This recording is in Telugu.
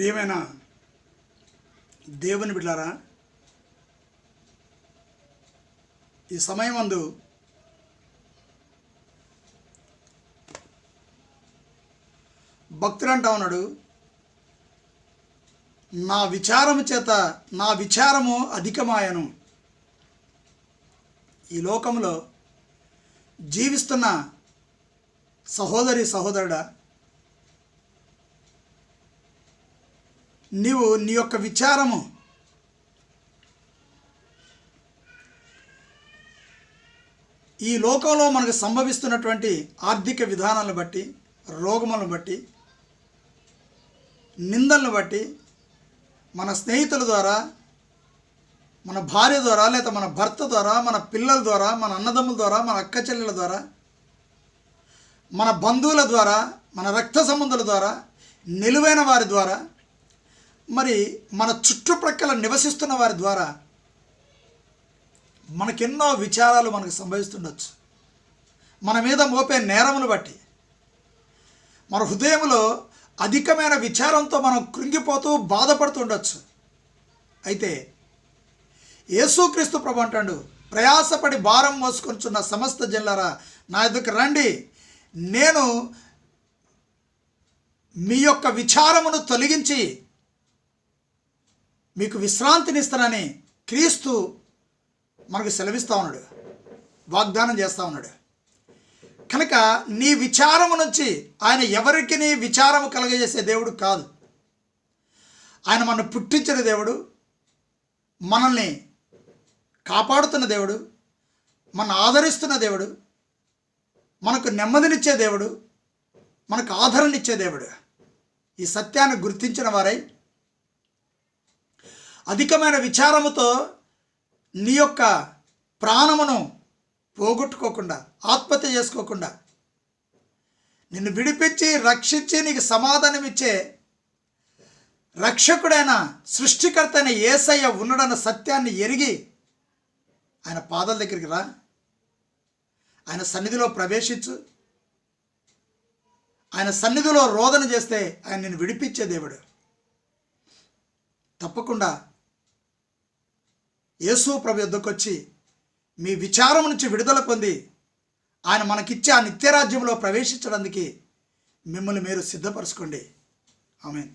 ప్రియమైన దేవుని బిడ్డారా ఈ సమయమందు భక్తుడు అంటా ఉన్నాడు నా విచారము చేత నా విచారము అధికమాయను. ఈ లోకంలో జీవిస్తున్న సహోదరి సహోదరుడా నీవు నీ యొక్క విచారము ఈ లోకంలో మనకు సంభవిస్తున్నటువంటి ఆర్థిక విధానాలను బట్టి రోగములను బట్టి నిందలను బట్టి మన స్నేహితుల ద్వారా మన భార్య ద్వారా లేదా మన భర్త ద్వారా మన పిల్లల ద్వారా మన అన్నదమ్ముల ద్వారా మన అక్క చెల్లెల ద్వారా మన బంధువుల ద్వారా మన రక్త సంబంధుల ద్వారా నిలువైన వారి ద్వారా మరి మన చుట్టుప్రక్కల నివసిస్తున్న వారి ద్వారా మనకెన్నో విచారాలు మనకు సంభవిస్తుండొచ్చు. మన మీద మోపే నేరమును బట్టి మన హృదయంలో అధికమైన విచారంతో మనం కృంగిపోతూ బాధపడుతుండొచ్చు. అయితే యేసుక్రీస్తు ప్రభు అంటాడు ప్రయాసపడి భారం మోసుకొంచున్న సమస్త జిల్లారా నా ఎదుకు రండి. నేను మీ యొక్క విచారమును తొలగించి మీకు విశ్రాంతినిస్తానని క్రీస్తు మనకు సెలవిస్తూ ఉన్నాడు. వాగ్దానం చేస్తూ ఉన్నాడు. కనుక నీ విచారము నుంచి ఆయన ఎవరికి నీ విచారము కలగజేసే దేవుడు కాదు. ఆయన మన పుట్టించిన దేవుడు మనల్ని కాపాడుతున్న దేవుడు మన ఆదరిస్తున్న దేవుడు మనకు నెమ్మదినిచ్చే దేవుడు మనకు ఆదరణనిచ్చే దేవుడు. ఈ సత్యాన్ని గుర్తించిన వారై అధికమైన విచారముతో నీ యొక్క ప్రాణమును పోగొట్టుకోకుండా ఆత్మహత్య చేసుకోకుండా నిన్ను విడిపించి రక్షించి నీకు సమాధానం ఇచ్చే రక్షకుడైన సృష్టికర్త అయిన ఏసయ్య ఉన్నాడన్న సత్యాన్ని ఎరిగి ఆయన పాదల దగ్గరికి రా. ఆయన సన్నిధిలో ప్రవేశించు. ఆయన సన్నిధిలో రోదన చేస్తే ఆయన నిన్ను విడిపించే దేవుడు. తప్పకుండా యేసు ప్రభు యొద్దకు వచ్చి మీ విచారం నుంచి విడుదల పొంది ఆయన మనకిచ్చే ఆ నిత్యరాజ్యంలో ప్రవేశించడానికి మిమ్మల్ని మీరు సిద్ధపరచుకోండి. ఆమెన్.